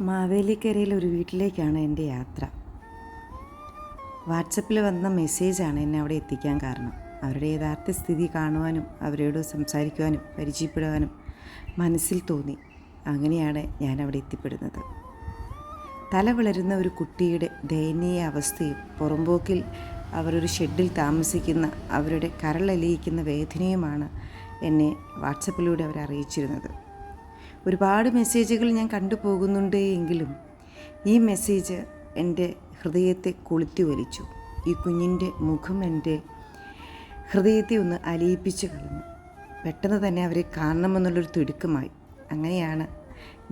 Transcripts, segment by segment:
മാവേലിക്കരയിൽ ഒരു വീട്ടിലേക്കാണ് എന്റെ യാത്ര. വാട്സപ്പിൽ വന്ന മെസ്സേജാണ് എന്നെ അവിടെ എത്തിക്കാൻ കാരണം. അവരുടെ യഥാർത്ഥ സ്ഥിതി കാണുവാനും അവരോട് സംസാരിക്കുവാനും പരിചയപ്പെടുവാനും മനസ്സിൽ തോന്നി. അങ്ങനെയാണ് ഞാൻ അവിടെ എത്തിപ്പെടുന്നത്. തല വളരുന്ന ഒരു കുട്ടിയുടെ ദയനീയ അവസ്ഥയും പുറമ്പോക്കിൽ അവരൊരു ഷെഡിൽ താമസിക്കുന്ന അവരുടെ കരളലിയിക്കുന്ന വേദനയുമാണ് എന്നെ വാട്സപ്പിലൂടെ അവരറിയിച്ചിരുന്നത് ഒരുപാട് മെസ്സേജുകൾ ഞാൻ കണ്ടുപോകുന്നുണ്ട് എങ്കിലും ഈ മെസ്സേജ് എന്റെ ഹൃദയത്തെ കൊളുത്തി വലിച്ചു. ഈ കുഞ്ഞിന്റെ മുഖം എന്റെ ഹൃദയത്തെ ഒന്ന് അലയിപ്പിച്ച് കളഞ്ഞു. പെട്ടെന്ന് തന്നെ അവരെ കാണണമെന്നുള്ളൊരു തിടുക്കമായി. അങ്ങനെയാണ്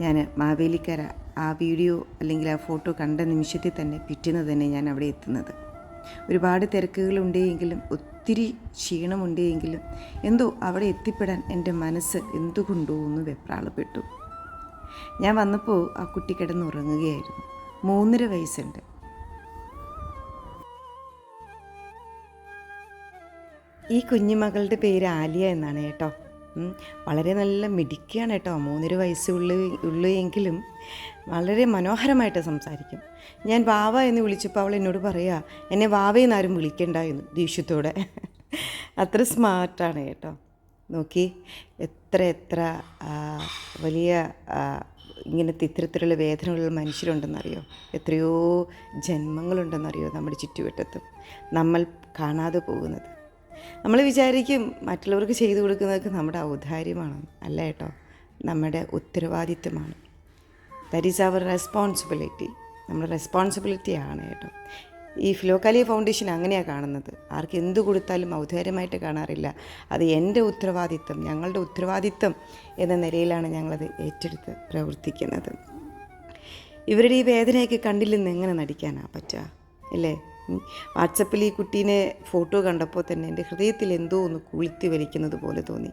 ഞാൻ മാവേലിക്കര ആ വീഡിയോ അല്ലെങ്കിൽ ആ ഫോട്ടോ കണ്ട നിമിഷത്തിൽ തന്നെ പിറ്റേന്ന് തന്നെ ഞാൻ അവിടെ എത്തുന്നത്. ഒരുപാട് തിരക്കുകളുണ്ടെങ്കിലും ഒത്തിരി ക്ഷീണമുണ്ട് എങ്കിലും എന്തോ അവിടെ എത്തിപ്പെടാൻ എന്റെ മനസ്സ് എന്തുകൊണ്ടോ ഒന്ന് വെപ്രാളപ്പെട്ടു. ഞാൻ വന്നപ്പോൾ ആ കുട്ടി കിടന്നുറങ്ങുകയായിരുന്നു. മൂന്നര വയസ്സുണ്ട്. ഈ കുഞ്ഞുമകളുടെ പേര് ആലിയ എന്നാണ് കേട്ടോ. വളരെ നല്ല മിടുക്കിയാണ് കേട്ടോ. മൂന്നര വയസ്സ് ഉള്ളു ഉള്ളു എങ്കിലും വളരെ മനോഹരമായിട്ട് സംസാരിക്കും. ഞാൻ വാവ എന്ന് വിളിച്ചപ്പോൾ അവൾ എന്നോട് പറയുക എന്നെ വാവയെന്നാരും വിളിക്കണ്ട എന്ന് ദേഷ്യത്തോടെ. അത്ര സ്മാർട്ടാണ് കേട്ടോ. നോക്കി എത്ര എത്ര വലിയ ഇങ്ങനത്തെ ഇത്തരത്തിലുള്ള വേദനകളുള്ള മനുഷ്യരുണ്ടെന്നറിയോ? എത്രയോ ജന്മങ്ങളുണ്ടെന്നറിയോ നമ്മുടെ ചുറ്റുവട്ടത്തും. നമ്മൾ കാണാതെ പോകുന്നത്. നമ്മൾ വിചാരിക്കും മറ്റുള്ളവർക്ക് ചെയ്തു കൊടുക്കുന്നതൊക്കെ നമ്മുടെ ഔദാര്യമാണ്. അല്ല കേട്ടോ. നമ്മുടെ ഉത്തരവാദിത്വമാണ്. ദറ്റ് ഈസ് അവർ റെസ്പോൺസിബിലിറ്റി നമ്മുടെ റെസ്പോൺസിബിലിറ്റി ആണ് കേട്ടോ. ഈ ഫിലോക്കാലിയ ഫൗണ്ടേഷൻ അങ്ങനെയാണ് കാണുന്നത്. ആർക്ക് എന്ത് കൊടുത്താലും ഔദാര്യമായിട്ട് കാണാറില്ല. അത് എന്റെ ഉത്തരവാദിത്തം ഞങ്ങളുടെ ഉത്തരവാദിത്തം എന്ന നിലയിലാണ് ഞങ്ങളത് ഏറ്റെടുത്ത് പ്രവർത്തിക്കുന്നത്. ഇവരുടെ ഈ വേദനയൊക്കെ കണ്ടില്ലെന്ന് എങ്ങനെ നടിക്കാനാ പറ്റുക? അല്ലേ. വാട്സപ്പിൽ ഈ കുട്ടീനെ ഫോട്ടോ കണ്ടപ്പോൾ തന്നെ എന്റെ ഹൃദയത്തിൽ എന്തോ ഒന്ന് കുളിത്തി വലിക്കുന്നത് പോലെ തോന്നി.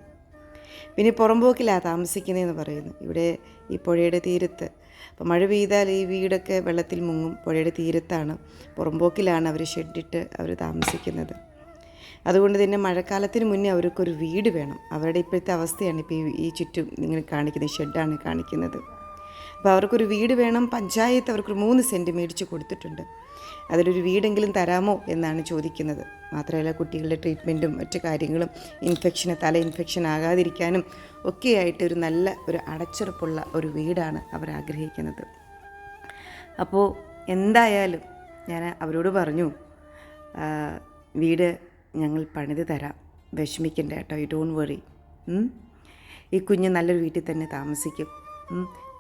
പിന്നെ പുറമ്പോക്കിലാണ് താമസിക്കുന്നതെന്ന് പറയുന്നു. ഇവിടെ ഈ പുഴയുടെ തീരത്ത്. അപ്പോൾ മഴ പെയ്താൽ ഈ വീടൊക്കെ വെള്ളത്തിൽ മുങ്ങും. പുഴയുടെ തീരത്താണ്. പുറമ്പോക്കിലാണ് അവർ ഷെഡിട്ട് അവർ താമസിക്കുന്നത്. അതുകൊണ്ട് തന്നെ മഴക്കാലത്തിന് മുന്നേ അവർക്കൊരു വീട് വേണം. അവരുടെ ഇപ്പോഴത്തെ അവസ്ഥയാണ് ഇപ്പോൾ ഈ- ചുറ്റും ഇങ്ങനെ കാണിക്കുന്നത്. ഷെഡാണ് കാണിക്കുന്നത്. അപ്പോൾ അവർക്കൊരു വീട് വേണം പഞ്ചായത്ത് അവർക്കൊരു മൂന്ന് സെന്റ് മേടിച്ച് കൊടുത്തിട്ടുണ്ട്. അതിലൊരു വീടെങ്കിലും തരാമോ എന്നാണ് ചോദിക്കുന്നത്. മാത്രമല്ല കുട്ടികളുടെ ട്രീറ്റ്മെന്റും മറ്റ് കാര്യങ്ങളും ഇൻഫെക്ഷന് തല ഇൻഫെക്ഷൻ ആകാതിരിക്കാനും ഒക്കെയായിട്ട് ഒരു നല്ല ഒരു അടച്ചുറപ്പുള്ള ഒരു വീടാണ് അവർ ആഗ്രഹിക്കുന്നത്. അപ്പോൾ എന്തായാലും ഞാൻ അവരോട് പറഞ്ഞു വീട് ഞങ്ങൾ പണിത് തരാം. വിഷമിക്കണ്ട കേട്ടോ യു ഡോണ്ട് വറി ഈ കുഞ്ഞ് നല്ലൊരു വീട്ടിൽ തന്നെ താമസിക്കും.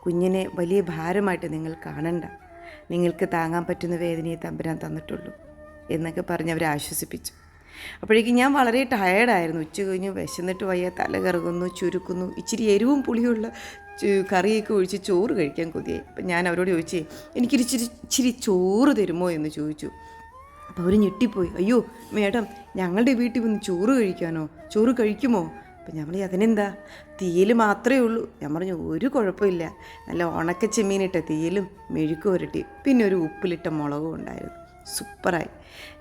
കുഞ്ഞിനെ വലിയ ഭാരമായിട്ട് നിങ്ങൾ കാണണ്ട. നിങ്ങൾക്ക് താങ്ങാൻ പറ്റുന്ന വേദനയെ തമ്പുരാൻ തന്നിട്ടുള്ളൂ എന്നൊക്കെ പറഞ്ഞ് അവരെ ആശ്വസിപ്പിച്ചു. അപ്പോഴേക്കും ഞാൻ വളരെ ടയേർഡായിരുന്നു ഉച്ച കഴിഞ്ഞ് വിശന്നിട്ട് വയ്യ തല കറങ്ങുന്നു ചുരുക്കുന്നു ഇച്ചിരി എരിവും പുളിയുള്ള കറിയൊക്കെ ഒഴിച്ച് ചോറ് കഴിക്കാൻ കൊതിയായി. അപ്പം ഞാൻ അവരോട് ചോദിച്ചേ എനിക്കൊരു ഇച്ചിരി ഇച്ചിരി ചോറ് തരുമോ? എന്ന് ചോദിച്ചു. അപ്പോൾ അവർ ഞെട്ടിപ്പോയി. അയ്യോ മേഡം ഞങ്ങളുടെ വീട്ടിൽ വന്ന് ചോറ് കഴിക്കാനോ? ചോറ് കഴിക്കുമോ? അപ്പം ഞാൻ അതിനെന്താ? തീയിൽ മാത്രമേ ഉള്ളൂ. ഞാൻ പറഞ്ഞു ഒരു കുഴപ്പമില്ല. നല്ല ഉണക്ക ചെമ്മീനിട്ട തീയിലും മെഴുക്കും ഉരട്ടി പിന്നെ ഒരു ഉപ്പിലിട്ട മുളകും ഉണ്ടായിരുന്നു. സൂപ്പറായി.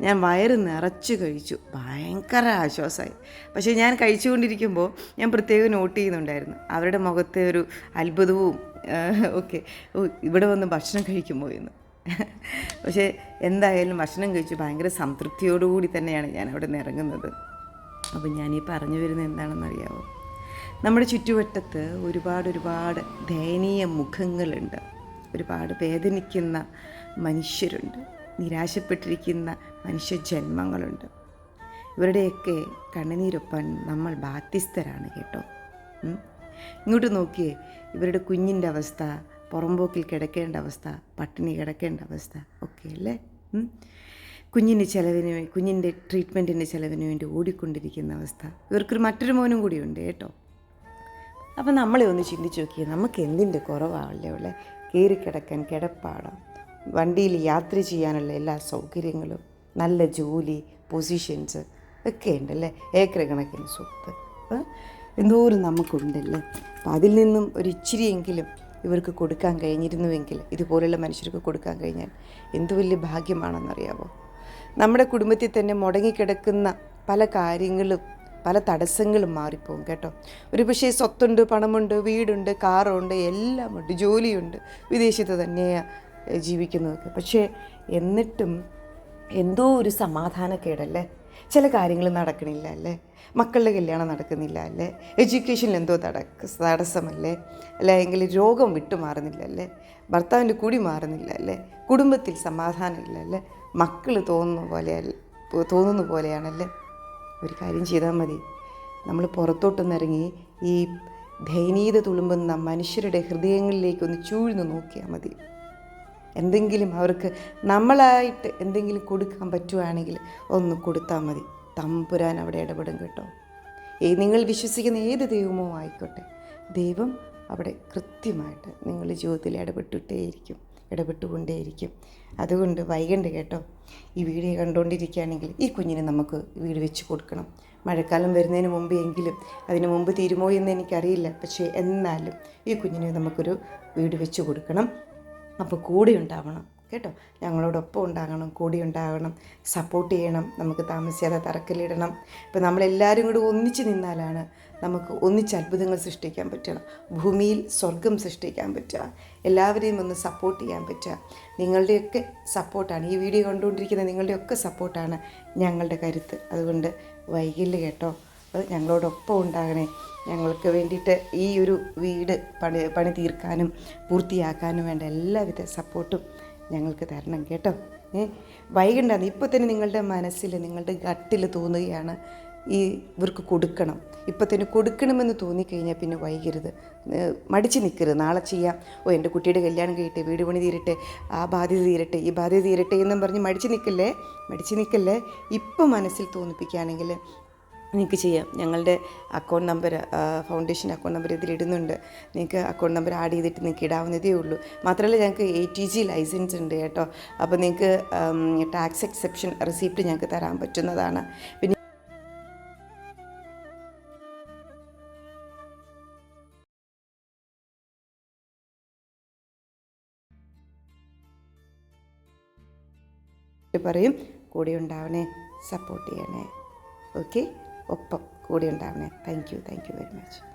ഞാൻ വയറ് നിറച്ച് കഴിച്ചു. ഭയങ്കര ആശ്വാസമായി. പക്ഷേ ഞാൻ കഴിച്ചുകൊണ്ടിരിക്കുമ്പോൾ ഞാൻ പ്രത്യേകം നോട്ട് ചെയ്യുന്നുണ്ടായിരുന്നു. അവരുടെ മുഖത്തെ ഒരു അത്ഭുതവും ഓക്കെ ഇവിടെ വന്ന് ഭക്ഷണം കഴിക്കുമ്പോൾ എന്ന്. പക്ഷേ എന്തായാലും ഭക്ഷണം കഴിച്ച് ഭയങ്കര സംതൃപ്തിയോടുകൂടി തന്നെയാണ് ഞാൻ അവിടെ നിന്ന് ഇറങ്ങുന്നത് അപ്പം ഞാൻ ഈ പറഞ്ഞു വരുന്നത് എന്താണെന്നറിയാമോ നമ്മുടെ ചുറ്റുവട്ടത്ത് ഒരുപാട് ഒരുപാട് ദയനീയ മുഖങ്ങളുണ്ട്. ഒരുപാട് വേദനിക്കുന്ന മനുഷ്യരുണ്ട്. നിരാശപ്പെട്ടിരിക്കുന്ന മനുഷ്യജന്മങ്ങളുണ്ട്. ഇവരുടെയൊക്കെ കണ്ണുനീരൊപ്പാൻ നമ്മൾ ബാധ്യസ്ഥരാണ് കേട്ടോ. ഇങ്ങോട്ട് നോക്കിയേ. ഇവരുടെ കുഞ്ഞിന്റെ അവസ്ഥ പുറമ്പോക്കിൽ കിടക്കേണ്ട അവസ്ഥ പട്ടിണി കിടക്കേണ്ട അവസ്ഥ ഒക്കെ അല്ലേ. കുഞ്ഞിന്റെ ചിലവിന് വേണ്ടി കുഞ്ഞിന്റെ ട്രീറ്റ്മെന്റിന്റെ ചിലവിന് വേണ്ടി ഓടിക്കൊണ്ടിരിക്കുന്ന അവസ്ഥ. ഇവർക്കൊരു മറ്റൊരു മോനും കൂടിയുണ്ട് കേട്ടോ. അപ്പം നമ്മളെ ഒന്ന് ചിന്തിച്ച് നോക്കിയേ നമുക്ക് എന്തിന്റെ കുറവാണല്ലേ ഉള്ളത് കയറി കിടക്കാൻ കിടപ്പാടം വണ്ടിയിൽ യാത്ര ചെയ്യാനുള്ള എല്ലാ സൗകര്യങ്ങളും നല്ല ജോലി പൊസിഷൻസ് ഒക്കെ ഉണ്ടല്ലേ? ഏക്കർ കണക്കിന് സ്വത്ത്? എന്തോരം നമുക്കുണ്ടല്ലേ? അപ്പം അതിൽ നിന്നും ഒരു ഇച്ചിരിയെങ്കിലും ഇവർക്ക് കൊടുക്കാൻ കഴിഞ്ഞിരുന്നുവെങ്കിൽ ഇതുപോലെയുള്ള മനുഷ്യർക്ക് കൊടുക്കാൻ കഴിഞ്ഞാൽ എന്തു വലിയ ഭാഗ്യമാണെന്നറിയാമോ നമ്മുടെ കുടുംബത്തിൽ തന്നെ മുടങ്ങിക്കിടക്കുന്ന പല കാര്യങ്ങളും പല തടസ്സങ്ങളും മാറിപ്പോകും കേട്ടോ. ഒരു പക്ഷേ സ്വത്തുണ്ട് പണമുണ്ട് വീടുണ്ട് കാറുണ്ട് എല്ലാമുണ്ട് ജോലിയുണ്ട് വിദേശത്ത് തന്നെയാണ് ജീവിക്കുന്നതൊക്കെ. പക്ഷേ എന്നിട്ടും എന്തോ ഒരു സമാധാനക്കേടല്ലേ? ചില കാര്യങ്ങൾ നടക്കണില്ല അല്ലേ? മക്കളുടെ കല്യാണം നടക്കുന്നില്ല അല്ലേ? എഡ്യൂക്കേഷനിൽ എന്തോ തടക്ക തടസ്സമല്ലേ? അല്ലെങ്കിൽ രോഗം വിട്ടുമാറുന്നില്ല അല്ലേ? ഭർത്താവിന്റെ കൂടി മാറുന്നില്ല അല്ലേ? കുടുംബത്തിൽ സമാധാനമില്ല അല്ലേ? മക്കൾ തോന്നുന്ന പോലെ തോന്നുന്ന പോലെയാണല്ലേ? ഒരു കാര്യം ചെയ്താൽ മതി. നമ്മൾ പുറത്തോട്ടൊന്നിറങ്ങി ഈ ദയനീയത തുളുമ്പുന്ന മനുഷ്യരുടെ ഹൃദയങ്ങളിലേക്ക് ഒന്ന് ചൂഴ്ന്ന് നോക്കിയാൽ മതി. എന്തെങ്കിലും അവർക്ക് നമ്മളായിട്ട് എന്തെങ്കിലും കൊടുക്കാൻ പറ്റുവാണെങ്കിൽ ഒന്ന് കൊടുത്താൽ മതി. തമ്പുരാൻ അവിടെ ഇടപെടും കേട്ടോ. ഏ നിങ്ങൾ വിശ്വസിക്കുന്ന ഏത് ദൈവമോ ആയിക്കോട്ടെ. ദൈവം അവിടെ കൃത്യമായിട്ട് നിങ്ങളുടെ ജീവിതത്തിൽ ഇടപെട്ടിട്ടേയിരിക്കും. ഇടപെട്ടുകൊണ്ടേയിരിക്കും. അതുകൊണ്ട് വൈകണ്ട കേട്ടോ. ഈ വീഡിയോ കണ്ടുകൊണ്ടിരിക്കുകയാണെങ്കിൽ ഈ കുഞ്ഞിനെ നമുക്ക് വീട് വെച്ച് കൊടുക്കണം. മഴക്കാലം വരുന്നതിന് മുമ്പ് എങ്കിലും അതിന് മുമ്പ് തീരുമോ എന്ന് എനിക്കറിയില്ല. പക്ഷേ എന്നാലും ഈ കുഞ്ഞിനെ നമുക്കൊരു വീട് വെച്ച് കൊടുക്കണം. അപ്പോൾ കൂടെ ഉണ്ടാവണം കേട്ടോ. ഞങ്ങളോടൊപ്പം ഉണ്ടാകണം കൂടി ഉണ്ടാകണം സപ്പോർട്ട് ചെയ്യണം നമുക്ക് താമസിയാതെ തറക്കല്ലിടണം. ഇപ്പോൾ നമ്മളെല്ലാവരും കൂടി ഒന്നിച്ച് നിന്നാലാണ് നമുക്ക് ഒന്നിച്ച് അത്ഭുതങ്ങൾ സൃഷ്ടിക്കാൻ പറ്റണം ഭൂമിയിൽ സ്വർഗം സൃഷ്ടിക്കാൻ പറ്റുക. എല്ലാവരെയും ഒന്ന് സപ്പോർട്ട് ചെയ്യാൻ പറ്റുക. നിങ്ങളുടെയൊക്കെ സപ്പോർട്ടാണ് ഈ വീഡിയോ കണ്ടുകൊണ്ടിരിക്കുന്ന നിങ്ങളുടെയൊക്കെ സപ്പോർട്ടാണ് ഞങ്ങളുടെ കരുത്ത്. അതുകൊണ്ട് വൈകില്ല കേട്ടോ. അത് ഞങ്ങളോടൊപ്പം ഉണ്ടാകണേ. ഞങ്ങൾക്ക് വേണ്ടിയിട്ട് ഈ ഒരു വീട് പണി പണി തീർക്കാനും പൂർത്തിയാക്കാനും വേണ്ട എല്ലാവിധ സപ്പോർട്ടും ഞങ്ങൾക്ക് തരണം കേട്ടോ. ഏ? വൈകണ്ടാന്ന് ഇപ്പോൾ തന്നെ നിങ്ങളുടെ മനസ്സിൽ നിങ്ങളുടെ ഗട്ടിൽ തോന്നുകയാണ് ഈ ഇവർക്ക് കൊടുക്കണം. ഇപ്പം തന്നെ കൊടുക്കണമെന്ന് തോന്നിക്കഴിഞ്ഞാൽ പിന്നെ വൈകരുത്. മടിച്ച് നിൽക്കരുത് നാളെ ചെയ്യാം. ഓ എന്റെ കുട്ടിയുടെ കല്യാണം കഴിയട്ടെ വീട് പണി തീരട്ടെ ആ ബാധ്യത തീരട്ടെ ഈ ബാധ്യത തീരട്ടെ എന്നും പറഞ്ഞ് മടിച്ച് നിൽക്കല്ലേ മടിച്ച് നിൽക്കല്ലേ ഇപ്പം മനസ്സിൽ തോന്നിപ്പിക്കുകയാണെങ്കിൽ നിങ്ങൾക്ക് ചെയ്യാം. ഞങ്ങളുടെ account number foundation account number ഇതിലിടുന്നുണ്ട് നിങ്ങൾക്ക് അക്കൗണ്ട് നമ്പർ ആഡ് ചെയ്തിട്ട് നിങ്ങൾക്ക് ഇടാവുന്നതേ ഉള്ളൂ. മാത്രമല്ല ഞങ്ങൾക്ക് എ ടി ജി ലൈസൻസ് ഉണ്ട് കേട്ടോ. അപ്പോൾ നിങ്ങൾക്ക് ടാക്സ് എക്സെപ്ഷൻ റെസിപ്റ്റ് ഞങ്ങൾക്ക് തരാൻ പറ്റുന്നതാണ്. പിന്നെ പറയും കൂടെ ഉണ്ടാവണേ സപ്പോർട്ട് ചെയ്യണേ. ഓക്കെ ഒപ്പം കൂടെ ഉണ്ടാവണേ. Thank you thank you very much